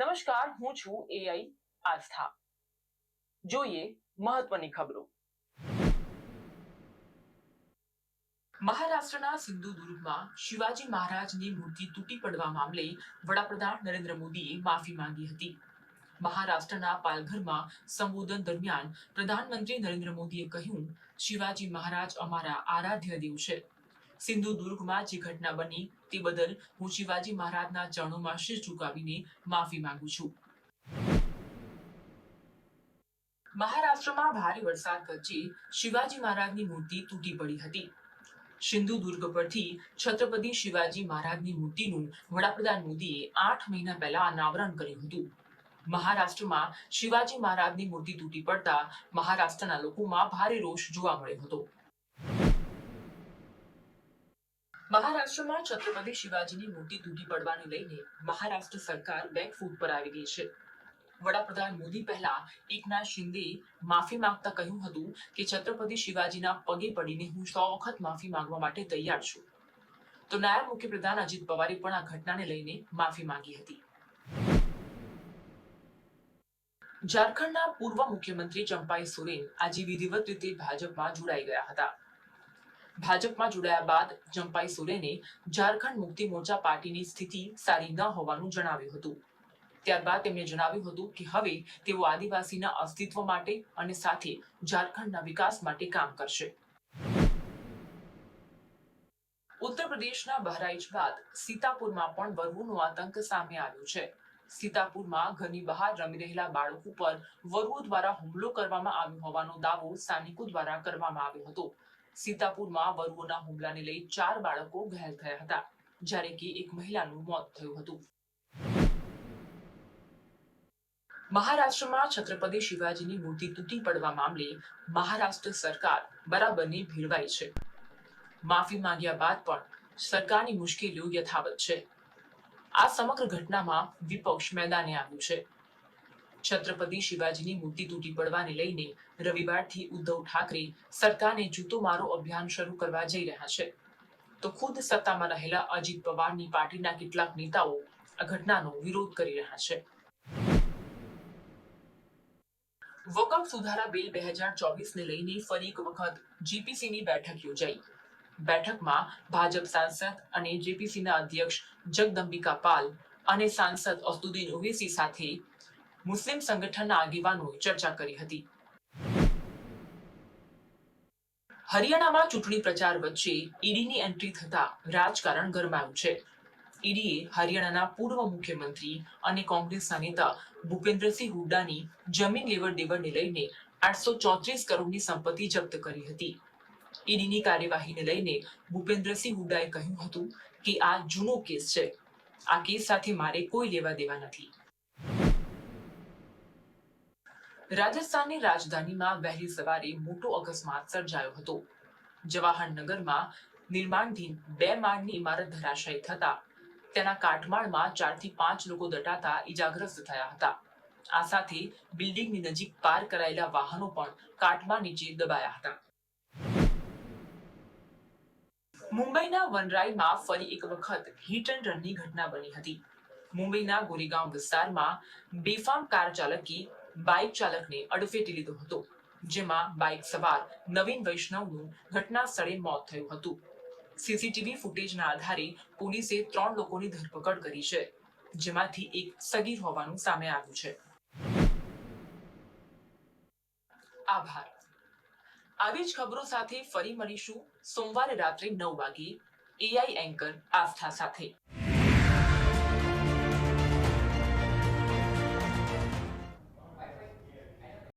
નમસ્કાર, હું છું એઆઈ આસ્થા. જોઈએ મહત્વની ખબરો. મહારાષ્ટ્રના સિંધુદુર્ગમાં શિવાજી મહારાજની મૂર્તિ તૂટી પડવા મામલે વડાપ્રધાન નરેન્દ્ર મોદીએ માફી માંગી હતી. મહારાષ્ટ્રના પાલઘરમાં સંબોધન દરમિયાન પ્રધાનમંત્રી નરેન્દ્ર મોદીએ કહ્યું, શિવાજી મહારાજ અમારા આરાધ્ય દેવ છે. સિંધુદુર્ગમાં જે ઘટના બની તે બદલ હું શિવાજી મહારાજના ચરણોમાં શીશ ચુકાવીને માફી માંગુ છું. મહારાષ્ટ્રમાં ભારે વરસાદ વચ્ચે શિવાજી મહારાજની મૂર્તિ તૂટી પડી હતી. સિંધુદુર્ગ પરથી છત્રપતિ શિવાજી મહારાજની મૂર્તિનું વડાપ્રધાન મોદીએ આઠ મહિના પહેલા અનાવરણ કર્યું હતું. મહારાષ્ટ્રમાં શિવાજી મહારાજની મૂર્તિ તૂટી પડતા મહારાષ્ટ્રના લોકોમાં ભારે રોષ જોવા મળ્યો હતો. મહારાષ્ટ્રમાં છત્રપતિ શિવાજીની મૂર્તિ તૂટી પડવાને લઈને મહારાષ્ટ્ર સરકાર બેક ફૂટ પર આવી ગઈ છે. વડાપ્રધાન મોદી પહેલા એકનાથ શિંદે માફી માંગતા કહ્યું હતું કે છત્રપતિ શિવાજીના પગે પડીને હું સો વખત માફી માંગવા માટે તૈયાર છું. તો નાયબ મુખ્યપ્રધાન અજીત પવારે પણ આ ઘટનાને લઈને માફી માંગી હતી. ઝારખંડના પૂર્વ મુખ્યમંત્રી ચંપાઈ સોરેન આજે વિધિવત રીતે ભાજપમાં જોડાઈ ગયા હતા. ભાજપમાં જોડાયા બાદ જંપાઈ સોરેને ઝારખંડ મુક્તિ મોરચા પાર્ટીની સ્થિતિ સારી ન હોવાનું જણાવ્યું હતું. ત્યારબાદ તેમણે જણાવ્યું હતું કે હવે તેઓ આદિવાસીના અસ્તિત્વ માટે અને સાથે ઝારખંડના વિકાસ માટે કામ કરશે. ઉત્તર પ્રદેશના બહરાઇચ બાદ સીતાપુરમાં પણ વરુઓનો આતંક સામે આવ્યો છે. સીતાપુરમાં ઘરની બહાર રમી રહેલા બાળકો પર વરુઓ દ્વારા હુમલો કરવામાં આવ્યો હોવાનો દાવો સ્થાનિકો દ્વારા કરવામાં આવ્યો હતો. સીતાપુરમાં વરુઓના હુમલાને લઈ ચાર બાળકો ઘાયલ થયા હતા, જ્યારે કે એક મહિલાનું મોત થયું હતું. મહારાષ્ટ્રમાં છત્રપતિ શિવાજીની મૂર્તિ તૂટી પડવા મામલે મહારાષ્ટ્ર સરકાર બરાબરની ભીડવાઈ છે. માફી માંગ્યા બાદ પણ સરકારની મુશ્કેલીઓ યથાવત છે. આ સમગ્ર ઘટનામાં વિપક્ષ મેદાને આવ્યું છે. છત્રપતિ શિવાજીની મૂર્તિ તૂટી પડવાને લઈને રવિવારથી ઉદ્ધવ ઠાકરે સરકારને જૂતો મારો અભિયાન શરૂ કરવા જઈ રહ્યા છે. તો ખુદ સત્તામાં રહેલા અજીત પવારની પાર્ટીના કેટલાક નેતાઓ આ ઘટનાનો વિરોધ કરી રહ્યા છે. વકફ સુધારા બિલ બે હજાર ચોવીસને લઈને ફરી એક વખત જીપીસીની બેઠક યોજાઈ. બેઠકમાં ભાજપ સાંસદ અને જીપીસીના અધ્યક્ષ જગદંબિકા પાલ અને સાંસદ અસ્તુદ્દીન ઓવેસી સાથે મુસ્લિમ સંગઠનના આગેવાનોએ ચર્ચા કરી હતી. હરિયાણામાં ચૂંટણી પ્રચાર વચ્ચે ઈડીની એન્ટ્રી થતા રાજકારણ ગરમાયું છે. ઈડીએ હરિયાણાના પૂર્વ મુખ્યમંત્રી અને કોંગ્રેસના નેતા ભૂપેન્દ્રસિંહ હુડ્ડાની જમીન લેવડ દેવડને લઈને આઠસો ચોત્રીસ કરોડની સંપત્તિ જપ્ત કરી હતી. ઈડીની કાર્યવાહીને લઈને ભૂપેન્દ્રસિંહ હુડ્ડાએ કહ્યું હતું કે આ જૂનો કેસ છે. આ કેસ સાથે મારે કોઈ લેવા દેવા નથી. રાજસ્થાનની રાજધાનીમાં વહેલી સવારે મોટો અકસ્માત સર્જાયો હતો. જવાહરનગરમાં નિર્માણધીન બે માળની ઇમારત ધરાશાયી થતા, તેના કાટમાળમાં ચારથી પાંચ લોકો દટાતા ઈજાગ્રસ્ત થયા હતા. આ સાથે બિલ્ડિંગની નજીક પાર કરાયેલા વાહનો પણ કાટમાળ નીચે દબાયા હતા. મુંબઈના વનરાઈમાં ફરી એક વખત હિટ એન્ડ રનની ઘટના બની હતી. મુંબઈના ગોરીગાંવ વિસ્તારમાં બેફામ કાર ચાલકી બાઇક ચાલકને અડફેટી લીધો હતો, જેમાં બાઇક સવાર નવીન વૈષ્ણવનું ઘટના સ્થળે મોત થયું હતું. સીસીટીવી ફૂટેજના આધારે પોલીસે ત્રણ લોકોની ધરપકડ કરી છે, જેમાંથી એક સગીર હોવાનું સામે આવ્યું છે. આભાર. આવી જ ખબરો સાથે ફરી મળીશું સોમવારે રાત્રે નવ વાગે એઆઈ એન્કર આસ્થા સાથે.